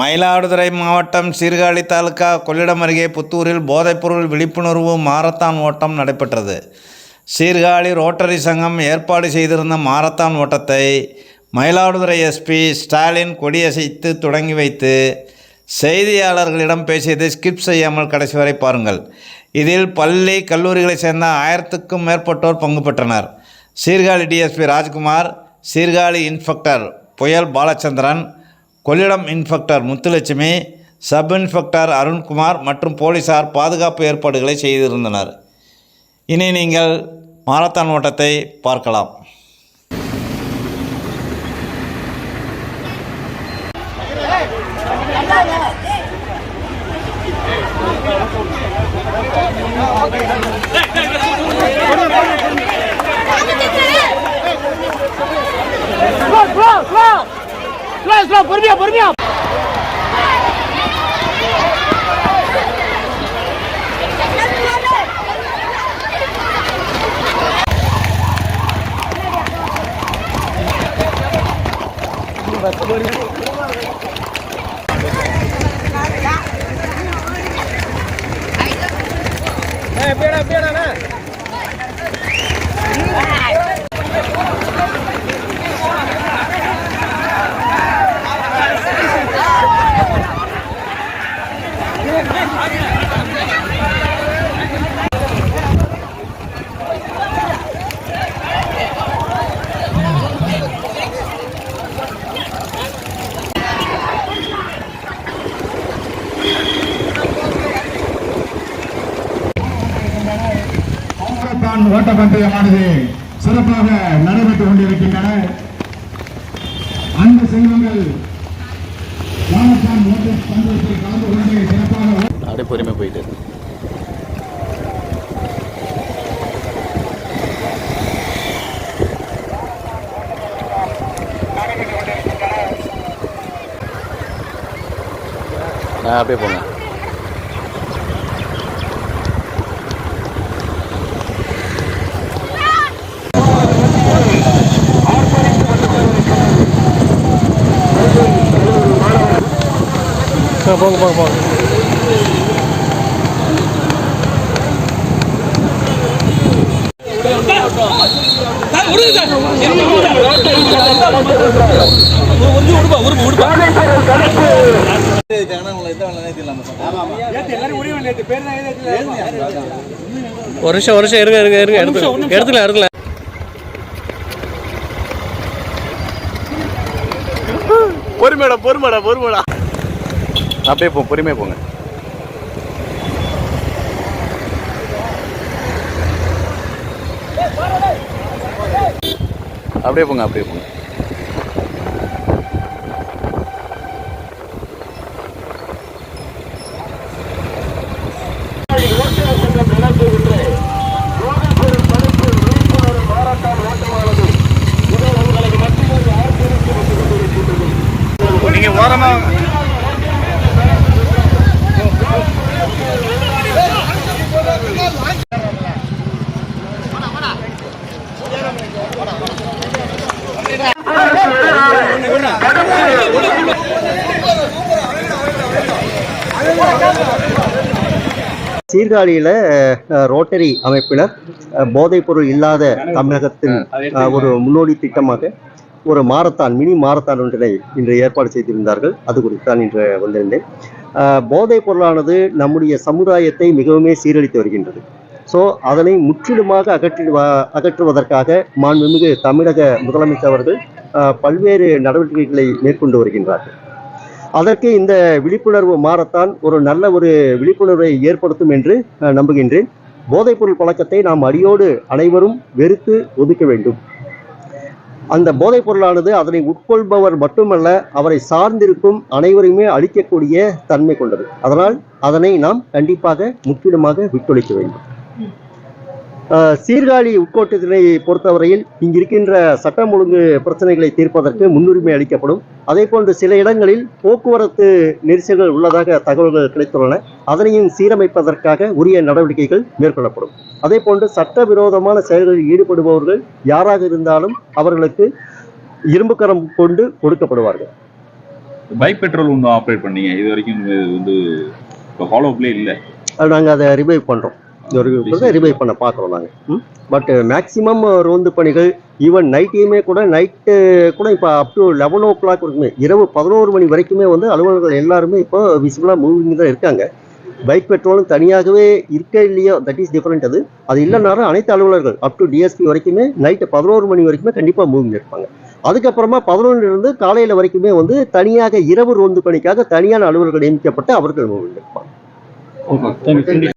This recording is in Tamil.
மயிலாடுதுறை மாவட்டம் சீர்காழி தாலுகா கொள்ளிடம் அருகே புத்தூரில் போதைப்பொருள் விழிப்புணர்வு மாரத்தான் ஓட்டம் நடைபெற்றது. சீர்காழி ரோட்டரி சங்கம் ஏற்பாடு செய்திருந்த மாரத்தான் ஓட்டத்தை மயிலாடுதுறை எஸ்பி ஸ்டாலின் கொடியசைத்து தொடங்கி வைத்து செய்தியாளர்களிடம் பேசியதை ஸ்கிப் செய்யாமல் கடைசி வரை பாருங்கள். இதில் பள்ளி கல்லூரிகளைச் சேர்ந்த ஆயிரத்துக்கும் மேற்பட்டோர் பங்கு பெற்றனர். Sirkazhi DSP Rajkumar Sirkazhi inspector Puyal Balachandran Kollidam inspector Muthulakshmi sub inspector Arunkumar மற்றும் போலீசார் பாதுகாப்பு ஏற்பாடுகளை செய்திருந்தனர் இனி நீங்கள் மாரத்தான் ஓட்டத்தை பார்க்கலாம் Hey! பொறுமையா பொறுமையா. பேடா பேடாண்ணா மாரத்தான் ஓட்டப்பந்தயமானது சிறப்பாக நடைபெற்றுக் கொண்டிருக்கின்றன. அந்த செல்வங்கள் மாரத்தான் ஓட்ட கலந்து கொண்டு சிறப்பாக அப்படியே பொறுமையாக போயிட்டு. நான் அப்படியே போங்க போங்க போங்க போங்க ஒரு நிமிஷம் ஒரு நிமிஷம் இருங்க இருங்க இருங்க எடுத்து எடுத்துக்கலாம் எடுத்துக்கலாம் பொறுமைடா பொறுமைடா பொறுமைடா அப்படியே போ பொறுமையாக போங்க. அப்படியே போங்க அப்படியே போங்க. நீங்கள் ஓரமாக சீர்காழியில் ரோட்டரி அமைப்பினர் அஹ், போதைப்பொருள் இல்லாத தமிழகத்தின் ஒரு முன்னோடி திட்டமாக ஒரு மாரத்தான் மினி மாரத்தான் ஒன்றினை இன்று ஏற்பாடு செய்திருந்தார்கள். அது குறித்து தான் இன்று வந்திருந்தேன். போதைப் பொருளானது நம்முடைய சமுதாயத்தை மிகவுமே சீரழித்து வருகின்றது. ஸோ அதனை முற்றிலுமாக அகற்றி அகற்றுவதற்காக மாண்புமிகு தமிழக முதலமைச்சர் அவர்கள் பல்வேறு நடவடிக்கைகளை மேற்கொண்டு வருகின்றார்கள். அதற்கு இந்த விழிப்புணர்வு மாறத்தான் ஒரு நல்ல ஒரு விழிப்புணர்வை ஏற்படுத்தும் என்று நம்புகின்றேன். போதைப்பொருள் பழக்கத்தை நாம் அடியோடு அனைவரும் வெறுத்து ஒதுக்க வேண்டும். அந்த போதைப் பொருளானது அதனை உட்கொள்பவர் மட்டுமல்ல அவரை சார்ந்திருக்கும் அனைவரையுமே அழிக்கக்கூடிய தன்மை கொண்டது. அதனால் அதனை நாம் கண்டிப்பாக முற்றிலுமாக விட்டொழிக்க வேண்டும். சீர்காழி உட்கோட்டத்தினை பொறுத்தவரையில் இங்கிருக்கின்ற சட்டம் ஒழுங்கு பிரச்சனைகளை தீர்ப்பதற்கு முன்னுரிமை அளிக்கப்படும். அதே போன்று சில இடங்களில் போக்குவரத்து நெரிசல்கள் உள்ளதாக தகவல்கள் கிடைத்துள்ளன. அதனையும் சீரமைப்பதற்காக உரிய நடவடிக்கைகள் மேற்கொள்ளப்படும். அதே போன்று சட்டவிரோதமான செயல்களில் ஈடுபடுபவர்கள் யாராக இருந்தாலும் அவர்களுக்கு இரும்புக்கரம் கொண்டு கொடுக்கப்படுவார்கள். பைக் பெட்ரோல் ஒன்று ஆப்ரேட் பண்ணீங்க. இது வரைக்கும் வந்து இப்போ ஃபாலோ அப்லேயே இல்லை. நாங்கள் அதை ரிவைவ் பண்ணுறோம் ரிவைவ் பண்ண பார்க்குறோம் நாங்கள் பட் மேக்ஸிமம் ரோந்து பணிகள் ஈவன் நைட்டையுமே கூட நைட்டு கூட இப்போ up to eleven o'clock வரைக்குமே இரவு பதினோரு மணி வரைக்குமே வந்து அலுவலர்கள் எல்லாருமே இப்போ விசிபிளாக மூவிங் தான் இருக்காங்க. பைக் பெட்ரோலும் தனியாகவே இருக்க இல்லையோ தட் இஸ் டிஃப்ரெண்ட் அது. அது இல்லைனாலும் அனைத்து அலுவலர்கள் அப் டு டிஎஸ்பி வரைக்குமே நைட்டு பதினோரு மணி வரைக்குமே கண்டிப்பாக மூவிங் இருப்பாங்க. அதுக்கப்புறமா பதினொன்றுல இருந்து காலையில் வரைக்குமே வந்து தனியாக இரவு ரோந்து பணிக்காக தனியான அலுவலர்கள் நியமிக்கப்பட்டு அவர்கள் மூவிங் இருப்பாங்க.